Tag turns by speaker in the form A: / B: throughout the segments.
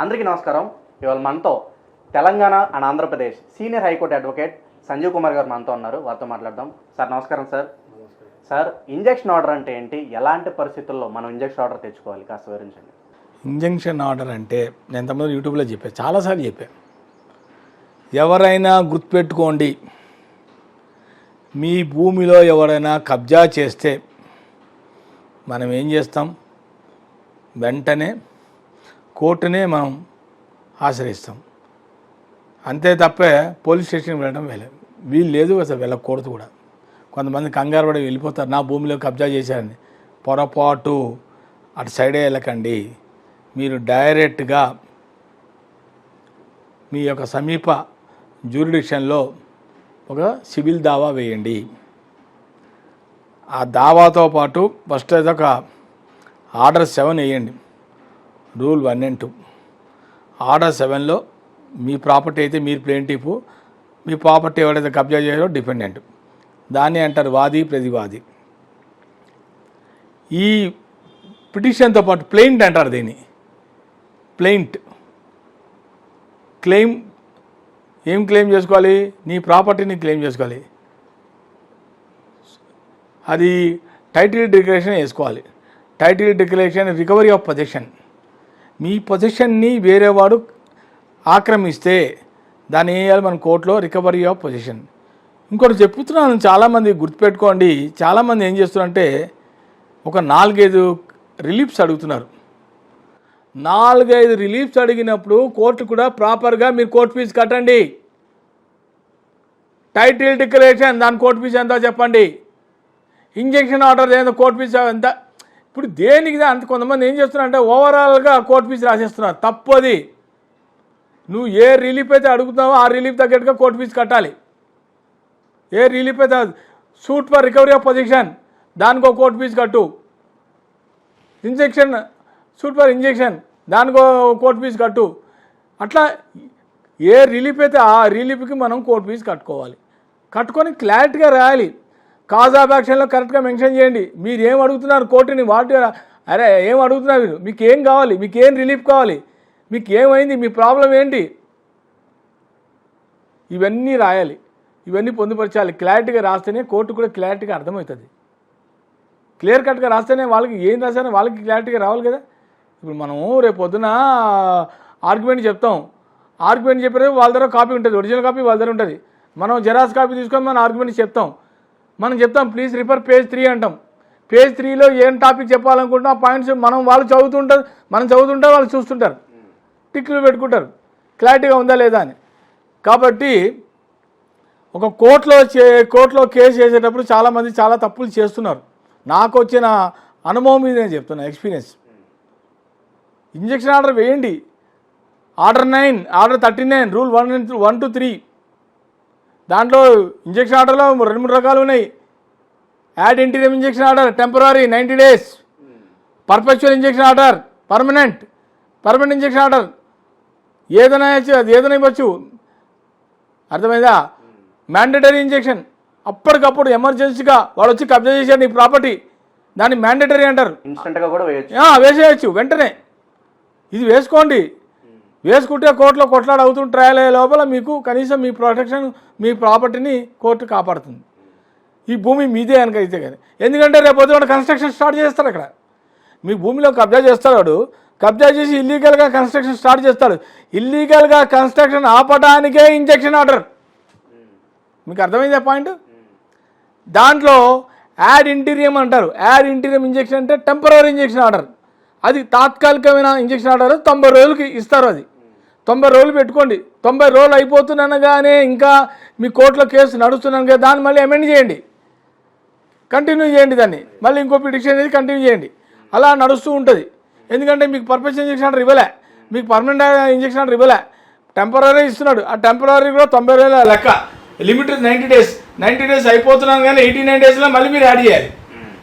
A: అందరికీ నమస్కారం. ఇవాళ మనతో Telangana and Andhra Pradesh senior high court advocate Sanjeev Kumar garu మనతో ఉన్నారు. వారితో మాట్లాడదాం. సార్ నమస్కారం సార్. సార్ ఇంజెక్షన్ ఆర్డర్ అంటే ఏంటి? ఎలాంటి పరిస్థితుల్లో మనం ఇంజెక్షన్ ఆర్డర్ తెచ్చుకోవాలి? కాస్త వివరించండి.
B: ఇంజంక్షన్ ఆర్డర్ అంటే నేను తమ్ముడు యూట్యూబ్లో చెప్పాను చాలాసార్లు చెప్పాను ఎవరైనా గుర్తుపెట్టుకోండి మీ భూమిలో ఎవరైనా కబ్జా చేస్తే మనం ఏం చేస్తాం? వెంటనే కోర్టునే మనం ఆశ్రయిస్తాం. అంతే తప్పే పోలీస్ స్టేషన్కి వెళ్ళడం వెళ్ళం వీలు లేదు అసలు వెళ్ళకూడదు కూడా. కొంతమంది కంగారు పడి వెళ్ళిపోతారు. నా భూమిలో కబ్జా చేశారని. పొరపాటు అటు సైడే వెళ్ళకండి. మీరు డైరెక్ట్గా మీ యొక్క సమీప జ్యూరిడిక్షన్లో ఒక సివిల్ దావా వేయండి. ఆ దావాతో పాటు ఫస్ట్ అయితే ఒక ఆర్డర్ సెవెన్ వేయండి. Rule one and two. Order సెవెన్లో మీ ప్రాపర్టీ అయితే మీరు ప్లేంటిఫ్ మీ ప్రాపర్టీ ఎవరైతే కబ్జా చేయాలో డిపెండెంట్. దాన్ని అంటారు వాది ప్రతివాది. ఈ పిటిషన్తో పాటు ప్లెయింట్ అంటారు దీన్ని. ప్లెయింట్. క్లెయిమ్ ఏం క్లెయిమ్ చేసుకోవాలి? నీ ప్రాపర్టీని క్లెయిమ్ చేసుకోవాలి. అది టైటిల్ డిక్లరేషన్ వేసుకోవాలి. Title declaration recovery of possession మీ పొజిషన్ని వేరేవాడు ఆక్రమిస్తే దాన్ని ఏం చేయాలి? మన కోర్టులో రికవరీ ఆఫ్ పొజిషన్. ఇంకోటి చెప్తున్నాను చాలామంది గుర్తుపెట్టుకోండి. చాలామంది ఏం చేస్తున్నారంటే ఒక నాలుగైదు రిలీఫ్స్ అడుగుతున్నారు. నాలుగైదు రిలీఫ్స్ అడిగినప్పుడు కోర్టు కూడా ప్రాపర్గా మీరు కోర్టు ఫీజు కట్టండి. టైటిల్ డిక్లరేషన్ దాని కోర్టు ఫీజు ఎంత చెప్పండి. ఇంజెక్షన్ ఆర్డర్ ఏదో కోర్టు ఫీజు ఎంత? ఇప్పుడు దేనికి అంత కొంతమంది ఏం చేస్తున్నారంటే ఓవరాల్గా కోర్టు ఫీజు రాసేస్తున్నారు. తప్పు అది నువ్వు ఏ రిలీఫ్ అయితే అడుగుతున్నావో ఆ రిలీఫ్ తగ్గట్టుగా కోర్టు ఫీజు కట్టాలి. ఏ రిలీఫ్ అయితే suit for recovery of possession దానికో కోర్ట్ కోర్టు ఫీజు కట్టు. ఇంజెక్షన్ సూట్ ఫర్ ఇంజెక్షన్ దానికో కోర్టు ఫీజు కట్టు. అట్లా ఏ రిలీఫ్ అయితే ఆ రిలీఫ్కి మనం కోర్టు ఫీజు కట్టుకోవాలి. కట్టుకొని క్లారిటీగా రాయాలి. కాజ్ ఆఫ్ యాక్షన్లో కరెక్ట్గా మెన్షన్ చేయండి. మీరు ఏం అడుగుతున్నారు? కోర్టుని వాటి అరే ఏం అడుగుతున్నారు మీరు? మీకు ఏం కావాలి? మీకు ఏం రిలీఫ్ కావాలి? మీకు ఏమైంది మీ ప్రాబ్లం ఏంటి? ఇవన్నీ రాయాలి. ఇవన్నీ పొందుపరచాలి. క్లారిటీగా రాస్తేనే కోర్టు కూడా క్లారిటీగా అర్థమవుతుంది. క్లియర్ కట్గా రాస్తేనే వాళ్ళకి ఏం రాసానో వాళ్ళకి క్లారిటీగా రావాలి కదా? ఇప్పుడు మనము రేపు పొద్దున ఆర్గ్యుమెంట్ చెప్తాం. ఆర్గ్యుమెంట్ చెప్పేది వాళ్ళ దగ్గర కాపీ ఉంటుంది. ఒరిజినల్ కాపీ వాళ్ళ దగ్గర ఉంటుంది. మనం జెరాక్స్ కాపీ తీసుకొని మనం ఆర్గ్యుమెంట్ చెప్తాం. మనం చెప్తాం ప్లీజ్ రిఫర్ పేజ్ త్రీ అంటాం. పేజ్ త్రీలో ఏం టాపిక్ చెప్పాలనుకుంటున్నా పాయింట్స్ మనం వాళ్ళు చదువుతుంటారు మనం చదువుతుంటే వాళ్ళు చూస్తుంటారు. టిక్లు పెట్టుకుంటారు. క్లారిటీగా ఉందా లేదా అని. కాబట్టి ఒక కోర్టులో చే కోర్టులో కేసు చేసేటప్పుడు చాలామంది చాలా తప్పులు చేస్తున్నారు. నాకు వచ్చిన అనుభవం మీద నేను చెప్తున్నా ఎక్స్పీరియన్స్ ఇంజక్షన్ ఆర్డర్ వేయండి. Order nine order thirty nine rule one one two three దాంట్లో ఇంజక్షన్ ఆర్డర్లో రెండు మూడు రకాలు ఉన్నాయి. Ad interim injection order temporary ninety days. Perpetual injection order permanent. Permanent injection order. ఏదైనా అది ఏదైనా ఇవ్వచ్చు. అర్థమైందా? Mandatory injection. అప్పటికప్పుడు ఎమర్జెన్సీగా వాడు వచ్చి కబ్జా చేశాడు నీ ప్రాపర్టీ. దాన్ని మ్యాండేటరీ అంటారు. వేసేయచ్చు వెంటనే. ఇది వేసుకోండి. వేసుకుంటే కోర్టులో కొట్లాడ అవుతుంది ట్రయల్ అయ్యే లోపల మీకు కనీసం మీ ప్రొటెక్షన్ మీ ప్రాపర్టీని కోర్టు కాపాడుతుంది. ఈ భూమి మీదే కనుక అయితే కానీ. ఎందుకంటే రేపు పొద్దున కన్స్ట్రక్షన్ స్టార్ట్ చేస్తారు అక్కడ. మీ భూమిలో కబ్జా చేస్తాడు వాడు కబ్జా చేసి ఇల్లీగల్గా కన్స్ట్రక్షన్ స్టార్ట్ చేస్తాడు. ఇల్లీగల్గా కన్స్ట్రక్షన్ ఆపడానికే ఇంజెక్షన్ ఆర్డర్ మీకు అర్థమైందా పాయింట్ దాంట్లో యాడ్ ఇంటీరియం అంటారు. యాడ్ ఇంటీరియం ఇంజెక్షన్ అంటే టెంపరీ ఇంజెక్షన్ ఆర్డర్ అది తాత్కాలికమైన ఇంజెక్షన్ ఆర్డర్ తొంభై రోజులకి ఇస్తారు అది. తొంభై రోజులు పెట్టుకోండి. తొంభై రోజులు అయిపోతున్నానగానే ఇంకా మీ కోర్టులో కేసు నడుస్తున్నాను కదా దాన్ని మళ్ళీ అమెండ్ చేయండి. కంటిన్యూ చేయండి దాన్ని. మళ్ళీ ఇంకో పిటిషన్ అనేది కంటిన్యూ చేయండి. అలా నడుస్తూ ఉంటుంది. ఎందుకంటే మీకు పర్పస్ ఇంజెక్షన్ ఆర్డర్ ఇవ్వలే. మీకు పర్మనెంట్ ఇంజెక్షన్ ఆర్డర్ ఇవ్వలే. టెంపరీ ఇస్తున్నాడు. ఆ టెంపరీ కూడా తొంభై రోజుల లెక్క. Limit ninety days ninety days అయిపోతున్నాను కానీ ఎయిటీ నైన్ డేస్లో మళ్ళీ మీరు యాడ్ చేయాలి.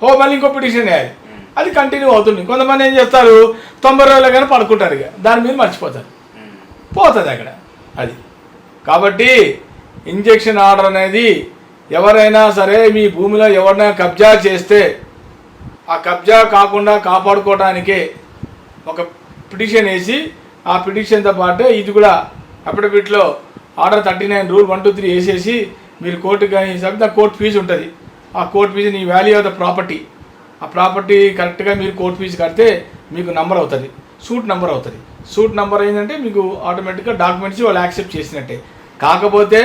B: ఓ మళ్ళీ ఇంకో పిటిషన్ వేయాలి అది కంటిన్యూ అవుతుంది. కొంతమంది ఏం చేస్తారు? తొంభై రోజులు కానీ పడుకుంటారు ఇక. దాని మీద మర్చిపోతారు. పోతుంది అక్కడ. అది. కాబట్టి ఇంజెక్షన్ ఆర్డర్ అనేది ఎవరైనా సరే మీ భూమిలో ఎవరైనా కబ్జా చేస్తే ఆ కబ్జా కాకుండా కాపాడుకోవడానికే ఒక పిటిషన్ వేసి ఆ పిటిషన్తో పాటే ఇది కూడా అఫిడవిట్లో order thirty nine rule one two three వేసేసి మీరు కోర్టు కానీ సబ్దా కోర్టు ఫీజు ఉంటుంది. ఆ కోర్టు ఫీజు నీ వాల్యూ ఆఫ్ ద ప్రాపర్టీ. ఆ ప్రాపర్టీ కరెక్ట్గా మీరు కోర్టు ఫీజు కడితే మీకు నంబర్ అవుతుంది. సూట్ నెంబర్ అవుతుంది. సూట్ నెంబర్ ఏంటంటే మీకు ఆటోమేటిక్గా డాక్యుమెంట్స్ వాళ్ళు యాక్సెప్ట్ చేసినట్టే. కాకపోతే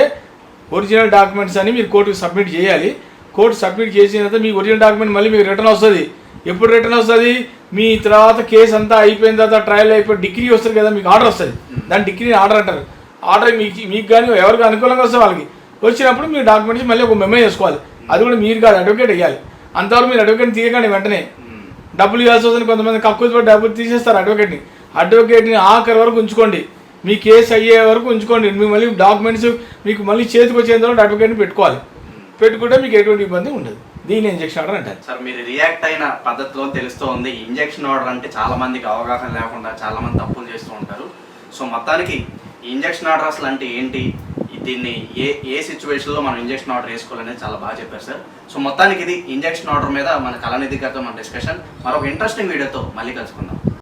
B: ఒరిజినల్ డాక్యుమెంట్స్ అని మీరు కోర్టుకు సబ్మిట్ చేయాలి. కోర్టు సబ్మిట్ చేసిన తర్వాత మీ ఒరిజినల్ డాక్యుమెంట్ మళ్ళీ మీకు రిటర్న్ వస్తుంది. ఎప్పుడు రిటర్న్ వస్తుంది? మీ తర్వాత కేసు అంతా అయిపోయిన తర్వాత ట్రయల్ అయిపోయి డిగ్రీ వస్తుంది కదా మీకు ఆర్డర్ వస్తుంది. దాని డిగ్రీ ఆర్డర్ అంటారు. ఆర్డర్ మీకు మీకు కానీ ఎవరికి అనుకూలంగా వస్తే వాళ్ళకి. వచ్చినప్పుడు మీరు డాక్యుమెంట్స్ మళ్ళీ ఒక మెమో చేసుకోవాలి అది కూడా మీరు కాదు అడ్వకేట్ వేయాలి. అంతవరకు మీరు అడ్వకేట్ తీయకండి వెంటనే. డబ్బులు ఇవ్వాల్సి వస్తుంది. కొంతమంది కక్కువ పడి డబ్బులు తీసేస్తారు అడ్వకేట్ని. అడ్వకేట్ని ఆఖరి వరకు ఉంచుకోండి. మీ కేసు అయ్యే వరకు ఉంచుకోండి. మీ మళ్ళీ డాక్యుమెంట్స్ మీకు మళ్ళీ చేతికి వచ్చేంత వరకు అడ్వకేట్ని పెట్టుకోవాలి. పెట్టుకుంటే మీకు ఎటువంటి ఇబ్బంది ఉండదు. దీని ఇంజక్షన్ ఆర్డర్ అంటారు.
A: సార్ మీరు రియాక్ట్ అయిన పద్ధతిలో తెలుస్తూ ఉంది ఇంజెక్షన్ ఆర్డర్ అంటే చాలా మందికి అవగాహన లేకుండా చాలా మంది తప్పులు చేస్తూ ఉంటారు. సో మొత్తానికి ఇంజెక్షన్ ఆర్డర్ అసలు అంటే ఏంటి? దీన్ని ఏ ఏ సిచ్యువేషన్లో మనం ఇంజెక్షన్ ఆర్డర్ వేసుకోవాలనేది చాలా బాగా చెప్పారు సార్ సో మొత్తానికి ఇది ఇంజెక్షన్ ఆర్డర్ మీద మన కళానిధి గారితో మన డిస్కషన్ మరొక ఇంట్రెస్టింగ్ వీడియోతో మళ్ళీ కలుసుకుందాం.